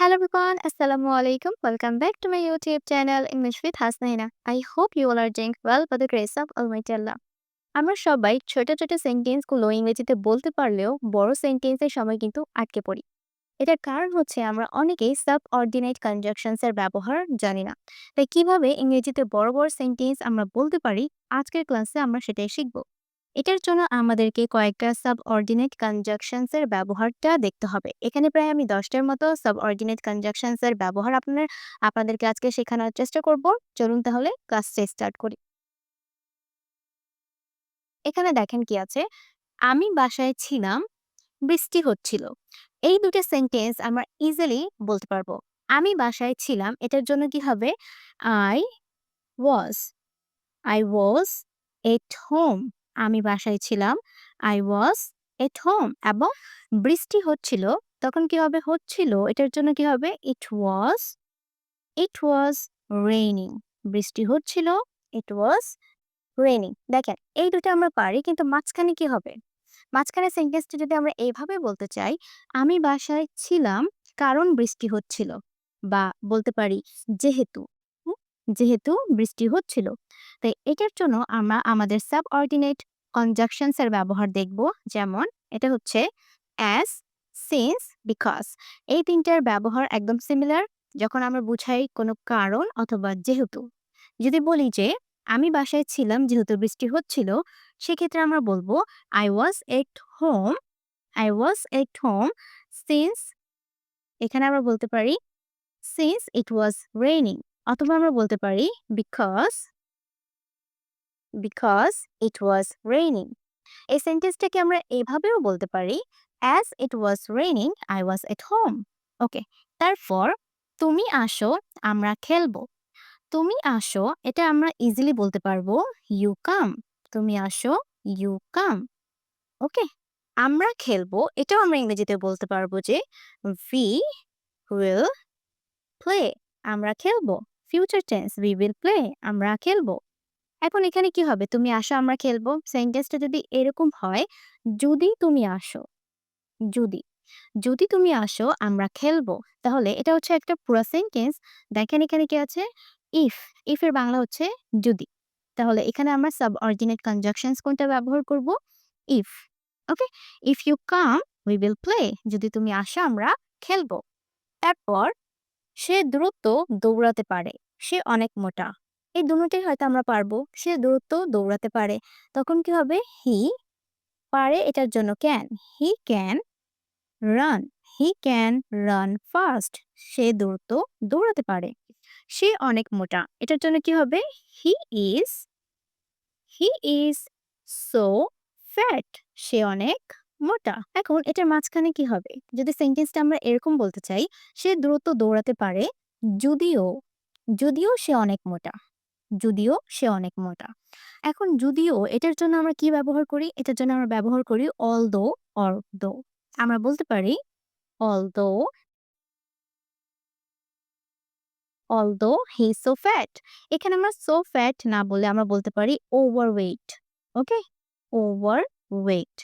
Hello everyone, Assalamu alaikum. Welcome back to my YouTube channel English with Hasnaina. I hope you all are doing well by the grace of Almighty Allah. আমরা সবাই ছোট ছোট সেন্টেন্সগুলো ইংরেজিতে বলতে পারলেও বড় সেন্টেন্সের সময় কিন্তু আটকে পড়ি এটার কারণ হচ্ছে আমরা অনেকেই সাব অর্ডিনেট কনজাকশনস এর ব্যবহার জানি না তাই কীভাবে ইংরেজিতে বড় বড় সেন্টেন্স আমরা বলতে পারি আজকের ক্লাসে আমরা সেটাই শিখব এটার জন্য আমাদেরকে কয়েকটা সাব অর্ডিনেট কনজাকশনস এর ব্যবহারটা দেখতে হবে। এখানে প্রায় আমি দশটার মতো সাব অর্ডিনেট কনজাকশনস এর ব্যবহার আপনার, আপনাদেরকে আজকে শেখানোর চেষ্টা করব। চলুন তাহলে ক্লাসটা স্টার্ট করি। এখানে দেখেন কি আছে, আমি বাসায় ছিলাম, বৃষ্টি হচ্ছিল। এই দুটো সেন্টেন্স আমরা ইজিলি বলতে পারব। আমি বাসায় ছিলাম, এটার জন্য কি হবে? I was I was at home আমি বাসায় ছিলাম। আই ওয়াজ এট হোম এবং বৃষ্টি হচ্ছিল। তখন কি হবে? হচ্ছিল। এটার জন্য কি হবে? ইট ওয়াজ ইট ওয়াজ রেইনিং বৃষ্টি হচ্ছিল। ইট ওয়াজ রেইনিং দেখেন, এই দুটো আমরা পারি, কিন্তু মাঝখানে কি হবে? মাঝখানে সেন্টেন্সটা যদি আমরা এইভাবে বলতে চাই, আমি বাসায় ছিলাম কারণ বৃষ্টি হচ্ছিল বা বলতে পারি যেহেতু। যেহেতু বৃষ্টি হচ্ছিল। তাই এটার জন্য আমরা আমাদের সাব অর্ডিনেট কনজাকশনস এর ব্যবহার দেখব। যেমন এটা হচ্ছে অ্যাজ সিন্স বিকজ এই তিনটার ব্যবহার একদম সিমিলার যখন আমরা বুঝাই কোনো কারণ অথবা যেহেতু। যদি বলি যে আমি বাসায় ছিলাম যেহেতু বৃষ্টি হচ্ছিল, সেক্ষেত্রে আমরা বলব I was at home I was at home since এখানে আমরা বলতে পারি সিন্স ইট ওয়াজ রেইনিং অথবা আমরা বলতে পারি because because it was raining এই সেন্টেন্সটাকে আমরা এভাবেও বলতে পারি as it was raining I was at home okay তারপর, তুমি আসো, আমরা খেলব। তুমি আসো, এটা আমরা ইজিলি বলতে পারব ইউ কাম তুমি আসো ইউ কাম ওকে আমরা খেলব, এটাও আমরা ইংরেজিতে বলতে পারব যে উই উইল প্লে আমরা খেলব। Future tense we will play আমরা খেলব। এখন এখানে কি হবে? তুমি আসো, আমরা খেলব। সেন্টেন্সটা যদি এরকম হয়, যদি তুমি আসো, যদি যদি তুমি আসো, আমরা খেলব। তাহলে এটা হচ্ছে একটা পুরো সেন্টেন্স দেখেন এখানে কি আছে? ইফ ইফ এর বাংলা হচ্ছে যদি। তাহলে এখানে আমরা সাব অর্ডিনেট কনজাকশনস কোনটা ব্যবহার করব? If okay if you come we will play যদি তুমি আসো, আমরা খেলব। তারপর সে দ্রুত দৌড়াতে পারে। সে অনেক মোটা। এই দুটোই হয়তো আমরা পারব। সে দ্রুত দৌড়াতে পারে। তখন কি হবে? হি পারে এটার জন্য can he can run he can run fast সে দ্রুত দৌড়াতে পারে। সে অনেক মোটা। এটার জন্য কি হবে? He is he is so fat সে অনেক মোটা। এখন এটার মাঝখানে কি হবে? যদি সেন্টেন্সটা আমরা এরকম বলতে চাই, সে দ্রুত দৌড়াতে পারে যদিও যদিও সে অনেক মোটা। যদিও সে অনেক মোটা। এখন যদিও এটার জন্য আমরা কি ব্যবহার করি? এটার জন্য আমরা ব্যবহার করি অল দো অর দো আমরা বলতে পারি although although he so fat এখানে আমরা সো ফ্যাট না বলে আমরা বলতে পারি overweight okay overweight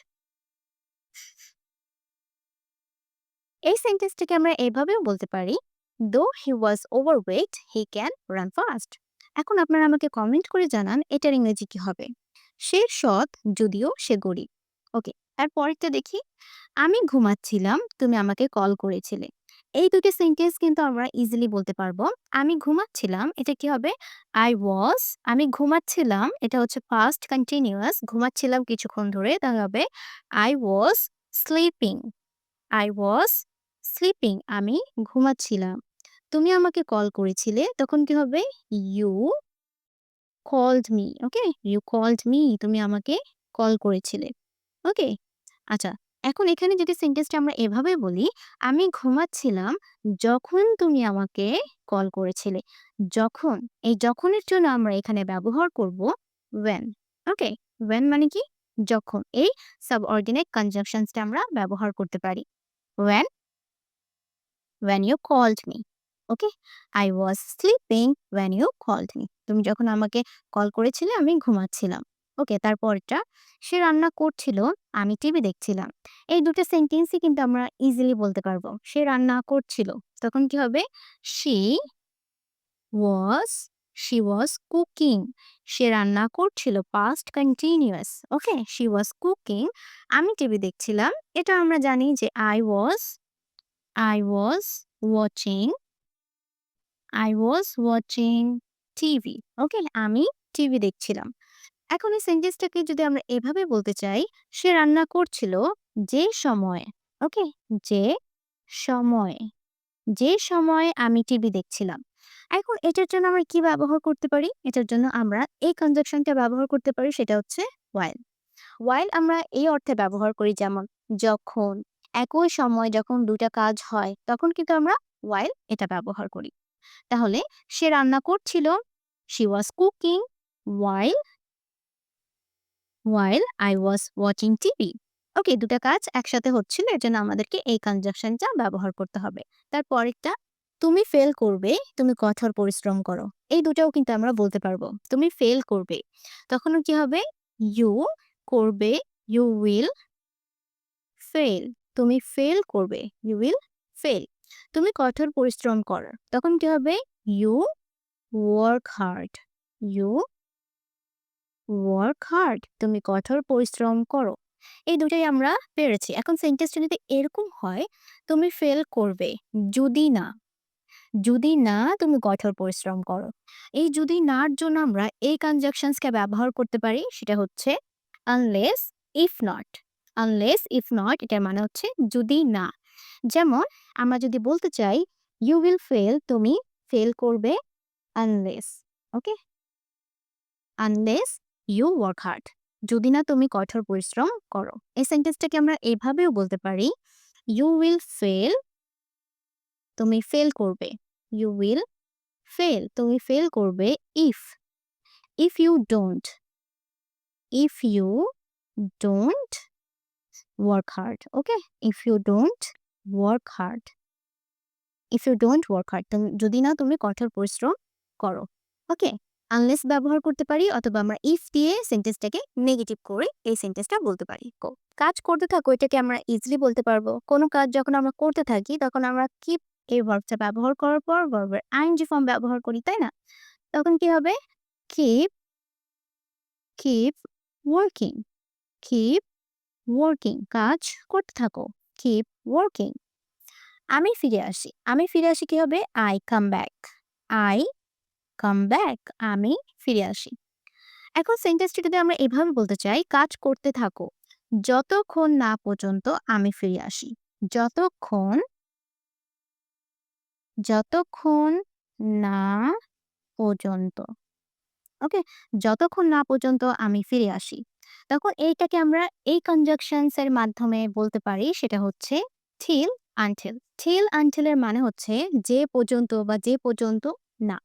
এই সেন্টেন্সটাকে আমরা এভাবেও বলতে পারি though he was overweight he can run fast এখন আপনারা আমাকে কমেন্ট করে জানান, এটার ইংরেজি কি হবে? সে সৎ, যদিও সে গরিব। ওকে আর পরেরটা দেখি, আমি ঘুমাচ্ছিলাম, তুমি আমাকে কল করেছিলে। এই দুটো সেন্টেন্স কিন্তু আমরা ইজিলি বলতে পারব, আমি ঘুমাচ্ছিলাম, এটা কি হবে? আই ওয়াজ আমি ঘুমাচ্ছিলাম, এটা হচ্ছে ফার্স্ট কন্টিনিউয়াস ঘুমাচ্ছিলাম কিছুক্ষণ ধরে, তাহলে হবে I was sleeping I was sleeping আমি ঘুমাচ্ছিলাম। তুমি আমাকে কল করেছিলে, তখন কি হবে? You called me okay you called me তুমি আমাকে কল করেছিলে ওকে আচ্ছা এখন এখানে যদি সেন্টেন্সটা আমরা এভাবে বলি, আমি ঘুমাচ্ছিলাম যখন তুমি আমাকে কল করেছিলে। যখন, এই যখনের জন্য আমরা এখানে ব্যবহার করব ওয়েন ওকে ওয়েন মানে কি? যখন, এই সাবঅর্ডিনেট কনজাংশনসটা আমরা ব্যবহার করতে পারি। When when you called me okay I was sleeping when you called me তুমি যখন আমাকে কল করেছিলে, আমি ঘুমাচ্ছিলাম ওকে তারপরটা সে রান্না করছিল, আমি টিভি দেখছিলাম। এই দুটো সেন্টেন্সই কিন্তু আমরা ইজিলি বলতে পারব। সে রান্না করছিল, তখন কি হবে? She was she was cooking সে রান্না করছিল past continuous okay she was cooking আমি টিভি দেখছিলাম। এটা আমরা জানি যে I was I was watching I was watching TV okay আমি টিভি দেখছিলাম। এখন এই সেন্টেন্সটাকে যদি আমরা এভাবে বলতে চাই, সে রান্না করছিল যে সময়। ওকে যে সময় যে সময় আমি টিভি দেখছিলাম। এখন এটার জন্য আমরা কি ব্যবহার করতে পারি? এটার জন্য আমরা এই কনজাকশনটা ব্যবহার করতে পারি, সেটা হচ্ছে ওয়াইল ওয়াইল আমরা এই অর্থে ব্যবহার করি, যেমন যখন একই সময় যখন দুটা কাজ হয়, তখন কিন্তু আমরা ওয়াইল এটা ব্যবহার করি। তাহলে সে রান্না করছিল she was cooking while while I was watching TV okay দুটা কাজ একসাথে হচ্ছিল, এর জন্য আমাদেরকে এই কনজাকশনটা ব্যবহার করতে হবে। তারপরেরটা তুমি ফেল করবে, তুমি কঠোর পরিশ্রম করো। এই দুটাও কিন্তু আমরা বলতে পারব, তুমি ফেল করবে। তখন কি হবে? ইউ করবে ইউ উইল ফেল তুমি ফেল করবে ইউ উইল ফেল তুমি কঠোর পরিশ্রম করো। তখন কি হবে? You work hard you work hard তুমি কঠোর পরিশ্রম করো। এই দুটাই আমরা পেরেছি। এখন সেন্টেন্সটা যদি এরকম হয়, তুমি ফেল করবে। যদি না যদি না তুমি কঠোর পরিশ্রম করো। এই যদি নার জন্য আমরা এই কনজাকশনসকে ব্যবহার করতে পারি, সেটা হচ্ছে unless if not unless if not এটার মানে হচ্ছে যদি না। যেমন, আমরা যদি বলতে চাই ইউ উইল ফেল তুমি ফেল করবে unless okay unless you work hard যদি না, তুমি কঠোর পরিশ্রম করো এই সেন্টেন্সটাকে আমরা এভাবেও বলতে পারি ইউ উইল ফেল তুমি ফেল করবে ইউ উইল ফেল তুমি ফেল করবে if if you don't if you don't work hard okay if you don't work hard if you don't work hard যদি না তুমি কঠোর পরিশ্রম করো ওকে আনলেস ব্যবহার করতে পারি অথবা আমরা ইফ দিয়ে সেন্টেন্সটাকে নেগেটিভ করে এই সেন্টেন্সটা বলতে পারি। কাজ করতে থাকো, এটাকে আমরা ইজিলি বলতে পারব। কোনো কাজ যখন আমরা করতে থাকি, তখন আমরা কিপ এই ভার্বটা ব্যবহার করার পর ভার্বের আইনজি ফর্ম ব্যবহার করি, তাই না? তখন কি হবে? Keep keep working keep working কাজ করতে থাকো। কিপ ওয়ার্কিং আমি ফিরে আসি। আমি ফিরে আসি কি হবে I come back I come back আমি ফিরে আসি। এখন সেন্টেন্সটি যদি আমরা এভাবে বলতে চাই, কাজ করতে থাকো। যতক্ষণ না পর্যন্ত আমি ফিরে আসি। যতক্ষণ যতক্ষণ না পর্যন্ত। ওকে যতক্ষণ না পর্যন্ত আমি ফিরে আসি। তখন এইটাকে আমরা এই কনজাকশনস এর মাধ্যমে বলতে পারি, সেটা হচ্ছে থিল আনটিল থিল আনটিলের মানে হচ্ছে যে পর্যন্ত বা যে পর্যন্ত না।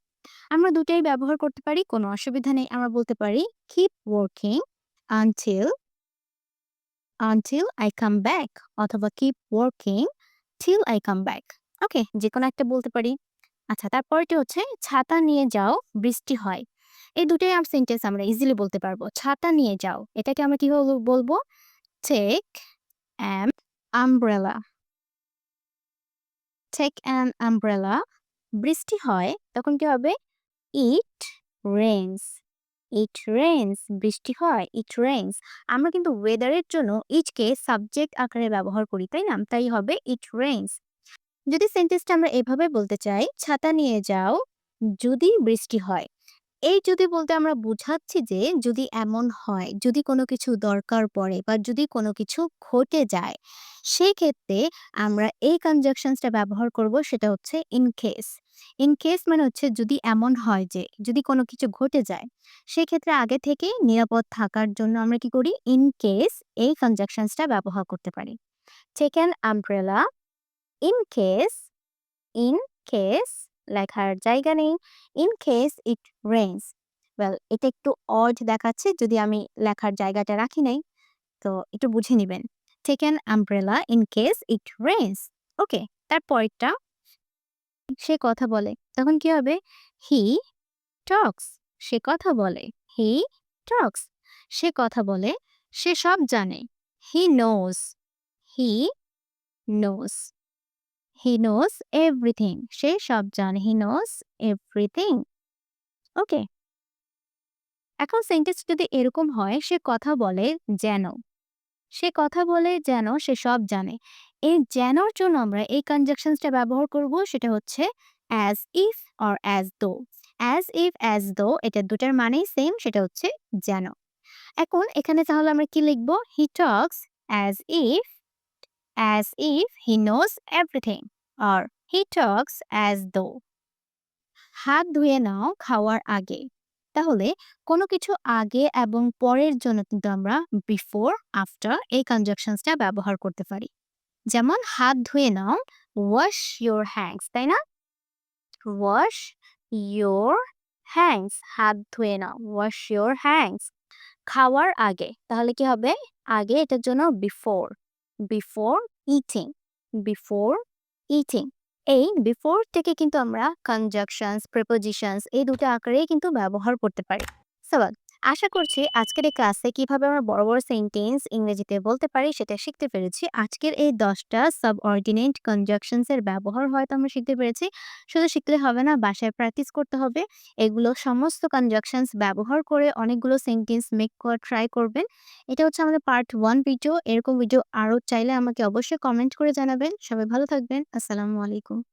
আমরা দুটাই ব্যবহার করতে পারি, কোনো অসুবিধা নেই। আমরা বলতে পারি keep working until until I come back অথবা keep working till I come back okay যে কোনো একটা বলতে পারি। আচ্ছা তারপরটি হচ্ছে, ছাতা নিয়ে যাও, বৃষ্টি হয়। এই দুটাই আম সেন্টেন্স আমরা ইজিলি বলতে পারব। ছাতা নিয়ে যাও। এটাকে আমরা কীভাবে বলব? Take an umbrella take an umbrella বৃষ্টি হয়, তখন কি হবে? ইট রেন্স ইট রেন্স বৃষ্টি হয় ইট রেন্স আমরা কিন্তু ওয়েদারের জন্য ইটকে সাবজেক্ট আকারে ব্যবহার করি, তাই না? তাই হবে ইট রেন্স যদি সেন্টেন্সটা আমরা এভাবে বলতে চাই, ছাতা নিয়ে যাও, যদি বৃষ্টি হয় এই যদি বলতে আমরা বুঝাচ্ছি যে, যদি এমন হয়, যদি কোনো কিছু দরকার পড়ে বা যদি কোনো কিছু ঘটে যায় সেই ক্ষেত্রে আমরা এই কনজাকশনসটা ব্যবহার করব, সেটা হচ্ছে ইন কেস ইন কেস মানে হচ্ছে যদি এমন হয় যে, যদি কোনো কিছু ঘটে যায় সেই ক্ষেত্রে আগে থেকে নিরাপদ থাকার জন্য আমরা কি করি? ইন কেস এই কনজাকশনসটা ব্যবহার করতে পারি। Take an umbrella case in case লেখার জায়গা নেই। In case it rains well এটা একটু অড দেখাচ্ছে যদি আমি লেখার জায়গাটা রাখি নাই, তো একটু বুঝে নেবেন। Take an umbrella in case it rains okay তারপরটা সে কথা বলে, তখন কি হবে? হি টক্স সে কথা বলে হি টক্স সে কথা বলে, সে সব জানে he knows he knows he knows everything সে সব জানে। হি নোজ এভরিথিং ওকে এখন সেন্টেন্স যদি এরকম হয়, সে কথা বলে যেন। সে কথা বলে যেন, সে সব জানে। এই যেনর জন্য আমরা এই কনজাকশনসটা ব্যবহার করব, সেটা হচ্ছে as if or as though as if as though এটা দুটার মানেই সেম সেটা হচ্ছে যেন। এখন এখানে তাহলে আমরা কি লিখব? He talks as if as if he knows everything R he talks as though হাত ধুয়ে নাও খাওয়ার আগে। তাহলে কোনো কিছু আগে এবং পরের জন্য কিন্তু আমরা বিফোর আফটার এই কনজাকশনসটা ব্যবহার করতে পারি। যেমন হাত ধুয়ে নাও ওয়াশ ইয়োর হ্যাংস তাই না? ওয়াশ ইয়োর হ্যাংস হাত ধুয়ে নাও ওয়াশ ইয়োর হ্যাংস খাওয়ার আগে, তাহলে কি হবে? আগে এটার জন্য before before eating before eating এই বিফোর থেকে কিন্তু আমরা কনজাকশনস প্রেপোজিশনস এই দুটো আকারে কিন্তু ব্যবহার করতে পারি। সবাল আশা করছি আজকের এই ক্লাসে কীভাবে আমরা বড় বড় সেন্টেন্স ইংরেজিতে বলতে পারি সেটা শিখতে পেরেছি। আজকের এই দশটা সাব অর্ডিনেট কনজাকশনস এর ব্যবহার হয়তো আমরা শিখতে পেরেছি। শুধু শিখলে হবে না, বাসায় প্র্যাকটিস করতে হবে। এগুলো সমস্ত কনজাকশনস ব্যবহার করে অনেকগুলো সেন্টেন্স মেক করা ট্রাই করবেন। এটা হচ্ছে আমাদের পার্ট ওয়ান ভিডিও এরকম ভিডিও আরও চাইলে আমাকে অবশ্যই কমেন্ট করে জানাবেন। সবাই ভালো থাকবেন। আসসালামু আলাইকুম।